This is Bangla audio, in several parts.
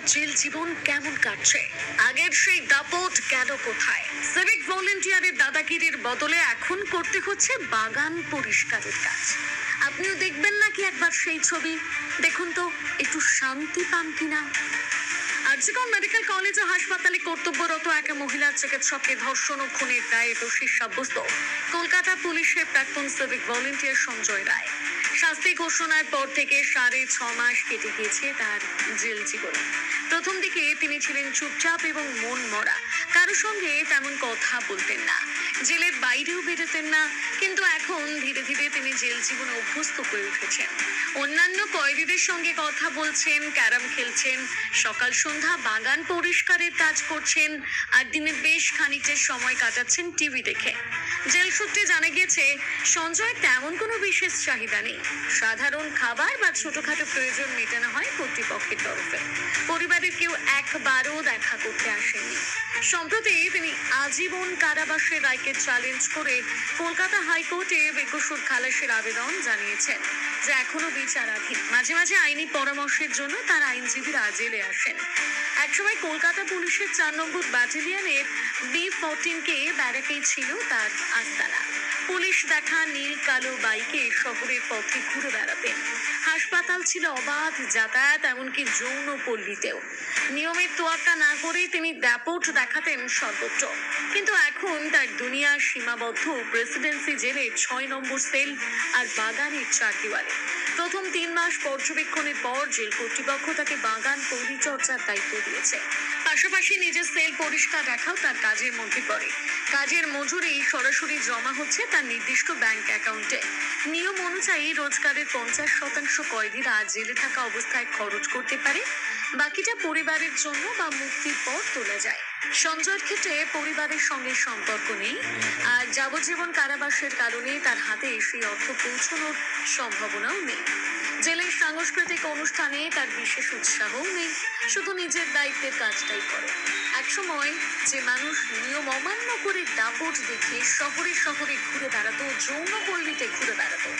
তার জেল জীবন কেমন কাটছে? আগের সেই দাপট কেন কোথায়? সিভিক ভলেন্টিয়ারের দাদাগিরির বদলে এখন করতে হচ্ছে বাগান পরিষ্কারের কাজ। আপনিও দেখবেন নাকি একবার সেই ছবি? দেখুন তো, একটু শান্তি পান কিনা? আরজিকর মেডিকেল কলেজ ও হাসপাতালে কর্তব্যরত এক মহিলা চিকিৎসককে ধর্ষণ ও খুনের দায়ে দোষী সাব্যস্ত। কলকাতা পুলিশের প্রাক্তন সিভিক ভলেন্টিয়ার সঞ্জয় রায়। শাস্তি ঘোষণার পর থেকে সাড়ে ছ মাস কেটে গিয়েছে তার জেল জীবন। প্রথম দিকে তিনি ছিলেন চুপচাপ এবং মন মরা, কারও সঙ্গে তেমন কথা বলতেন না। জেলের বাইরেও বেরোতেন না, কিন্তু এখন ধীরে ধীরে তিনি জেল জীবনে অভ্যস্ত হয়ে উঠেছেন। অন্যান্য কয়েদিদের সঙ্গে কথা বলছেন, ক্যারাম খেলছেন, সকাল সন্ধ্যা বাগান পরিষ্কারের কাজ করছেন, আর দিনে বেশ খানিকটা সময় কাটাচ্ছেন টিভি দেখে। জেল সূত্রে জানা গিয়েছে সঞ্জয় তেমন কোনো বিশেষ চাহিদা নেই। সাধারণ খাবার বা ছোটখাটো প্রয়োজন মেটানো হয় কর্তৃপক্ষের তরফে। পরিবারের কেউ একবারও দেখা করতে আসেনি সম্প্রতি তিনি আজীবন কারাবাসের রায়কে চ্যালেঞ্জ করে কলকাতা হাইকোর্টে বেকসুর খালাসের আবেদন জানিয়েছেন, যে এখনও বিচারাধীন। মাঝে মাঝে আইনি পরামর্শের জন্য তার আইনজীবীরা জেলে আসেন। একসময় কলকাতা পুলিশের চার নম্বর ব্যাটালিয়নের বি ফোরটিনকে ব্যারাকেই ছিল তার আস্তানা। পুলিশ দেখা নীল কালো বাইকে শহরের পথে ঘুরে বেড়াতেন হাসপাতাল ছিল অবাধ যাতায়াত, এমনকি যৌন পল্লীতেও। নিয়মের তোয়াক্কা না করেই তিনি দাপট দেখাতেন সর্বত্র। কিন্তু এখন তার দুনিয়া সীমাবদ্ধ প্রেসিডেন্সি জেলে ছয় নম্বর সেল আর বাগানের চার প্রথম তিন মাস পর্যবেক্ষণের পর জেল কর্তৃপক্ষ তাকে বাগান পরিচর্যার দায়িত্ব দিয়েছে। পাশাপাশি নিজের সেল পরিষ্কার রাখাও তার কাজের মধ্যে পড়ে। কাজের মজুরি সরাসরি জমা হচ্ছে তার নির্দিষ্ট ব্যাংক অ্যাকাউন্টে। নিয়ম অনুযায়ী রোজগারের পঞ্চাশ শতাংশ কয়েদিরা জেলে থাকা অবস্থায় খরচ করতে পারে। বাকিটা পরিবারের জন্য বা মুক্তির পর তোলা যায়। সঞ্জয়ের ক্ষেত্রে পরিবারের সঙ্গে সম্পর্ক নেই। আর যাবজ্জীবন কারাবাসের কারণে তার হাতে সেই অর্থ পৌঁছানোর সম্ভাবনাও নেই। জেলের সাংস্কৃতিক অনুষ্ঠানে তার বিশেষ উৎসাহ নেই। শুধু নিজের দায়িত্বের কাজটাই করে। একসময় যে মানুষ নিয়ম অমান্য করে দাপট দেখে শহরে শহরে ঘুরে বেড়াতো যৌন পল্লীতে ঘুরে বেড়াতো।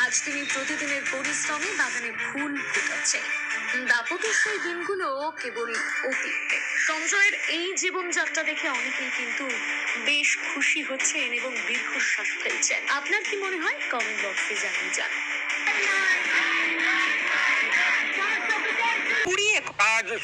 আজ তিনি প্রতিদিনের পরিশ্রমে বাগানে ফুল ফুটাচ্ছে দাপটের সেই দিনগুলো কেবল অতীত। সঞ্জয়ের এই জীবনযাত্রা দেখে অনেকেই কিন্তু বেশ খুশি হচ্ছেন এবং দীর্ঘশ্বাস ফেলছেন। আপনার কি মনে হয়? কমেন্ট বক্সে জানিয়ে যান।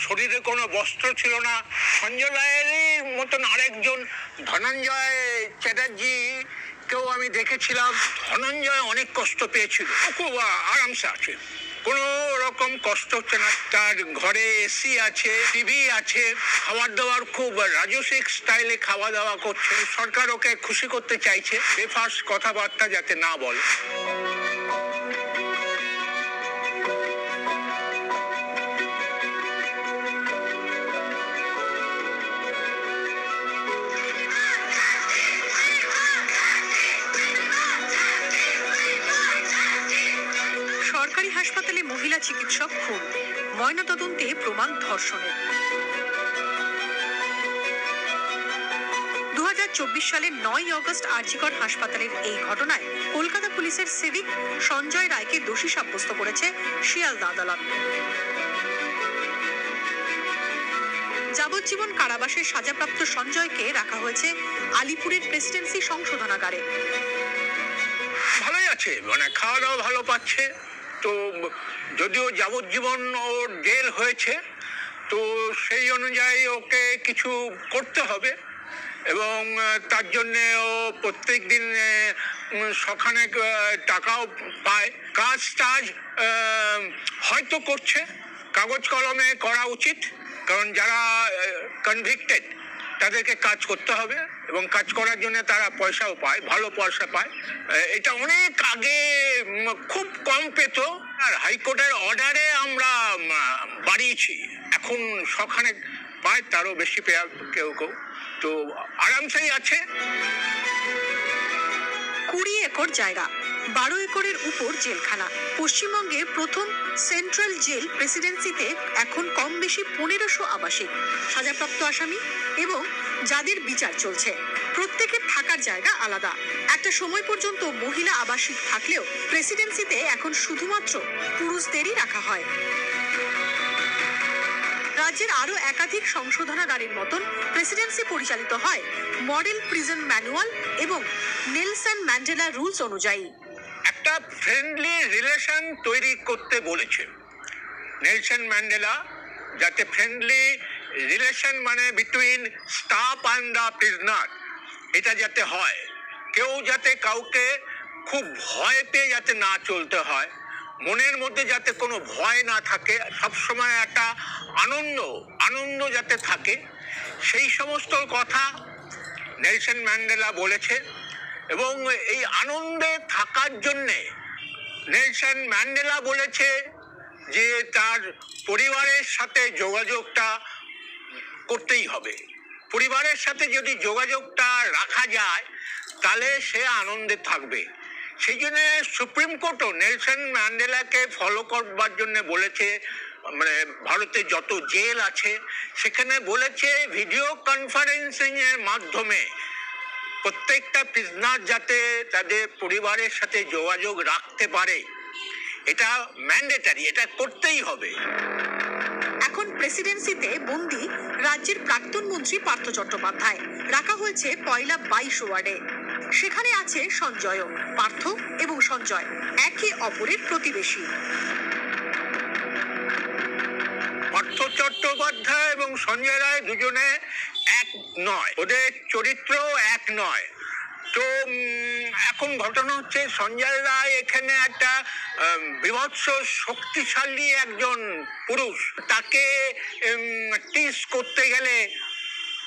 শরীরে কোনো বস্ত্র ছিল না। সঞ্জয় রায়েরই মতন আরেকজন ধনঞ্জয় চ্যাটার্জি কেউ আমি দেখেছিলাম। ধনঞ্জয় অনেক কষ্ট পেয়েছিল। খুব আরামসে আছে। কোনো রকম কষ্ট হচ্ছে না। তার ঘরে এসি আছে, টিভি আছে। খাবার দাবার খুব রাজসিক স্টাইলে খাওয়া দাওয়া করছে। সরকার ওকে খুশি করতে চাইছে। বেফাস কথাবার্তা যাতে না বলে। সরকারি হাসপাতালে মহিলা চিকিৎসক খুন। ময়নাতদন্তে প্রমাণ ধর্ষণের। দু সালের নয় অগস্ট হাসপাতালের এই ঘটনায় কলকাতা পুলিশের সিভিক সঞ্জয় রায়কে দোষী সাব্যস্ত করেছে শিয়ালদা আদালত। যাবজ্জীবন কারাবাসের সাজাপ্রাপ্ত সঞ্জয়কে রাখা হয়েছে আলিপুরের প্রেসিডেন্সি সংশোধনাগারে। ভালোই আছে মানে খাওয়া দাওয়া ভালো পাচ্ছে। তো যদিও যাবজ্জীবন ওর জেল হয়েছে, তো সেই অনুযায়ী ওকে কিছু করতে হবে এবং তার জন্যে ও প্রত্যেক দিন সখানেক টাকাও পায়। কাজ টাজ হয়তো করছে। কাগজ কলমে করা উচিত, কারণ যারা কনভিক্টেড তাদেরকে কাজ করতে হবে এবং কাজ করার জন্য তারা পয়সাও পায়, ভালো পয়সা পায়। এটা অনেক আগে খুব কম পেত। আর হাইকোর্টের অর্ডারে আমরা বাড়িয়েছি। এখন সখানে পায়, তারও বেশি পেয়ে কেউ কেউ। তো আরামসেই আছে। কুড়ি একর জায়গা। বারো একরের উপর জেলখানা। পশ্চিমবঙ্গে প্রথম সেন্ট্রাল জেল প্রেসিডেন্সিতে এখন কম বেশি পনেরোশো আবাসিক, সাজাপ্রাপ্ত আসামি এবং যাদের বিচার চলছে। প্রত্যেকের থাকার জায়গা আলাদা। একটা সময় পর্যন্ত মহিলা আবাসিক থাকলেও প্রেসিডেন্সিতে এখন শুধুমাত্র পুরুষদেরই রাখা হয়। রাজ্যের আরও একাধিক সংশোধনাগারের মতন প্রেসিডেন্সি পরিচালিত হয় মডেল প্রিজন ম্যানুয়াল এবং নেলসন ম্যান্ডেলা রুলস অনুযায়ী। একটা ফ্রেন্ডলি রিলেশন তৈরি করতে বলেছে। নেলসন ম্যান্ডেলা, যাতে ফ্রেন্ডলি রিলেশন মানে between staff and the prisoner এটা যাতে হয়। কেউ যাতে কাউকে খুব ভয় পেয়ে যাতে না চলতে হয়, মনের মধ্যে যাতে কোনো ভয় না থাকে, সবসময় একটা আনন্দ আনন্দ যাতে থাকে, সেই সমস্ত কথা নেলসন ম্যান্ডেলা বলেছে। এবং এই আনন্দে থাকার জন্যে নেলসন ম্যান্ডেলা বলেছে যে তার পরিবারের সাথে যোগাযোগটা করতেই হবে। পরিবারের সাথে যদি যোগাযোগটা রাখা যায়, তাহলে সে আনন্দে থাকবে। সেই জন্য সুপ্রিম কোর্টও নেলসন ম্যান্ডেলাকে ফলো করবার জন্য বলেছে মানে ভারতে যত জেল আছে, সেখানে বলেছে ভিডিও কনফারেন্সিংয়ের মাধ্যমে প্রত্যেকটা প্রিজনার যাতে তাদের পরিবারের সাথে যোগাযোগ রাখতে পারে এটা ম্যান্ডেটারি এটা করতেই হবে। এখন প্রেসিডেন্সিতে বন্দি রাজ্যের প্রাক্তন মন্ত্রী পার্থ চট্টোপাধ্যায়। রাখা হয়েছে পয়লা বাইশ ওয়ার্ডে। সেখানে আছে সঞ্জয় পার্থ এবং সঞ্জয় একে অপরের প্রতিবেশী। পার্থ চট্টোপাধ্যায় এবং সঞ্জয় রায় দুজনে নয়। ওদের চরিত্র এক নয়। তো এখন ঘটনা হচ্ছে সঞ্জয় রায় এখানে একটা বিভৎস শক্তিশালী একজন পুরুষ। তাকে টিস করতে গেলে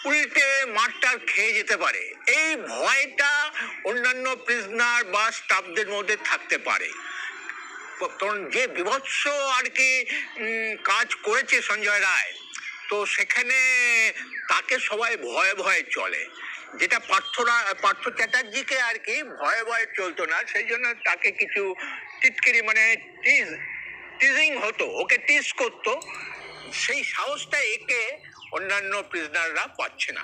উল্টে মারটার খেয়ে যেতে পারে। এই ভয়টা অন্যান্য প্রিজনার বা স্টাফদের মধ্যে থাকতে পারে। কারণ যে বিভৎস আর কি কাজ করেছে সঞ্জয় রায় তো সেখানে তাকে সবাই ভয়ে ভয়ে চলে। যেটা পার্থরা, পার্থ চ্যাটার্জিকে আর কি ভয়ে ভয়ে চলতো না, সেই জন্য তাকে কিছু টিটকিরি মানে টিজ টিজিং হতো, ওকে টিজ করতো। সেই সাহসটা একে অন্যান্য প্রিজনাররা পাচ্ছে না।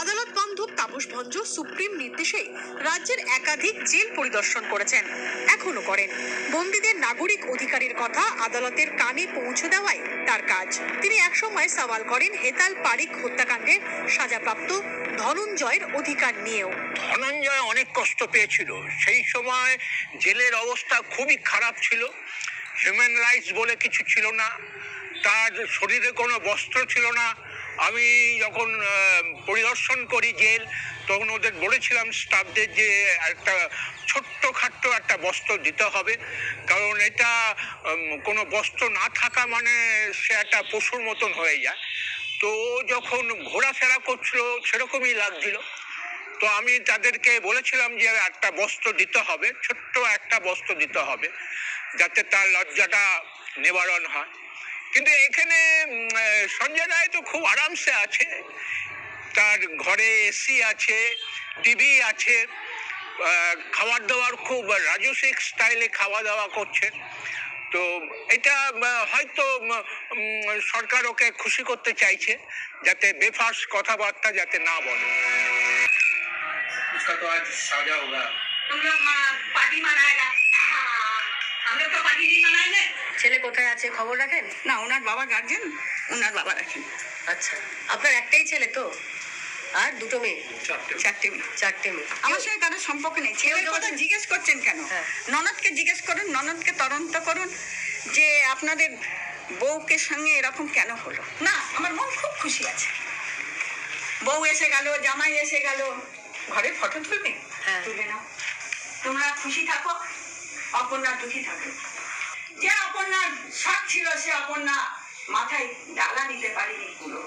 আদালত বান্ধব ভঞ্জ সুপ্রিম নির্দেশে রাজ্যের একাধিক জেল পরিদর্শন করেছেন। এখনও করেন। বন্দীদের নাগরিক অধিকারের কথা আদালতের কানে পৌঁছে দেওয়াই তার কাজ। তিনি একসময় সওয়াল করেন হেতাল পারিক হত্যাকাণ্ডে সাজাপ্রাপ্ত ধনঞ্জয়ের অধিকার নিয়েও। ধনঞ্জয় অনেক কষ্ট পেয়েছিল। সেই সময় জেলের অবস্থা খুবই খারাপ ছিল। হিউম্যান রাইটস বলে কিছু ছিল না। তার শরীরে কোনো বস্ত্র ছিল না। আমি যখন পরিদর্শন করি জেল, তখন ওদের বলেছিলাম স্টাফদের যে একটা ছোট্ট খাট্ট একটা বস্ত্র দিতে হবে। কারণ এটা কোনো বস্ত্র না থাকা মানে সে একটা পশুর মতন হয়ে যায়। তো যখন ঘোরাফেরা করছিল, সেরকমই লাগছিল। তো আমি তাদেরকে বলেছিলাম যে একটা বস্ত্র দিতে হবে, ছোট্ট একটা বস্ত্র দিতে হবে, যাতে তার লজ্জাটা নিবারণ হয়। কিন্তু এখানে উম, আহ, সঞ্জয় রায় তো খুব আরামসে আছে তার ঘরে এসি আছে টিভি আছে আহ, খাবার দাবার খুব রাজসিক স্টাইলে খাওয়া দাওয়া করছে তো এটা আহ, হয়তো উম, উম, সরকার ওকে খুশি করতে চাইছে যাতে বেফাস কথাবার্তা যাতে না বলে उसका तो आज साजा होगा तुम लोग मा- पार्टी मनाएगा ছেলে কোথায় আছে খবর রাখেন? না ওনার বাবা গার্জেন ওনার বাবা রাখেন। আচ্ছা। আপনার একটাই ছেলে তো? আর দুটো মেয়ে? চারটে মেয়ে। চারটে মেয়ে। আমার সঙ্গে কারোর সম্পর্ক নেই। ছেলের কথা জিজ্ঞেস করছেন কেন? হ্যাঁ। ননদকে জিজ্ঞেস করুন ননদকে তদন্ত করুন যে আপনাদের বউকে সঙ্গে এরকম কেন হলো? না আমার মন খুব খুশি আছে। বউ এসে গেল জামাই এসে গেল। ঘরে ফটো তুলবে? হ্যাঁ। তুলবে না। তোমরা খুশি থাকো। অপর্ণা দুঃখী থাকে। যে অপর্ণার শাক ছিল সে অপর্ণা মাথায় ডালা নিতে পারিনি পুরো।